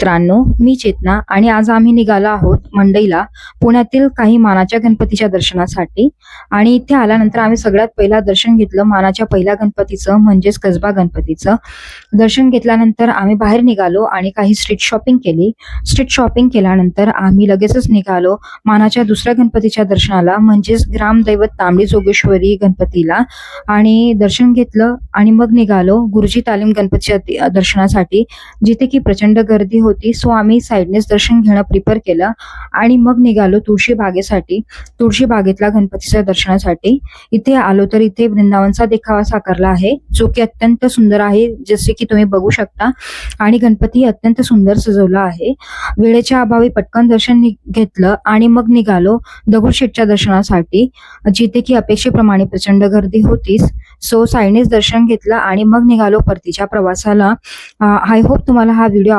मित्रांनो मी चेतना आणि आज आम्ही निघालो आहोत मंडईला पुण्यातील काही मानाच्या गणपतीच्या दर्शनासाठी. आणि इथे आल्यानंतर आम्ही सगळ्यात पहिला दर्शन घेतलं मानाच्या पहिल्या गणपतीचं म्हणजेच कसबा गणपतीचं. दर्शन घेतल्यानंतर आम्ही बाहेर निघालो आणि काही स्ट्रीट शॉपिंग केली. स्ट्रीट शॉपिंग केल्यानंतर आम्ही लगेचच निघालो मानाच्या दुसऱ्या गणपतीच्या दर्शनाला म्हणजेच ग्रामदैवत तांबडी जोगेश्वरी गणपतीला. आणि दर्शन घेतलं आणि मग निघालो गुरुजी तालीम गणपतीच्या दर्शनासाठी जिथे की प्रचंड गर्दी होती. सो आम्ही साईडनेच दर्शन घेणं प्रिपेअर केलं आणि मग निघालो तुळशी बागेसाठी. तुळशी बागेतला गणपतीच्या दर्शनासाठी. इथे आलो तर इथे वृंदावनचा देखावा साकारला आहे. जो की अत्यंत सुंदर आहे जसे की तुम्ही बघू शकता. आणि गणपती अत्यंत सुंदर सजवला आहे. वेळेच्या अभावी पटकन दर्शन घेतलं आणि मग निघालो दगडूशेठच्या दर्शनासाठी. जिथे की अपेक्षेप्रमाणे प्रचंड गर्दी होतीच. सो साईनेच दर्शन घेतलं आणि मग निघालो परतीच्या प्रवासाला. आय होप तुम्हाला हा व्हिडिओ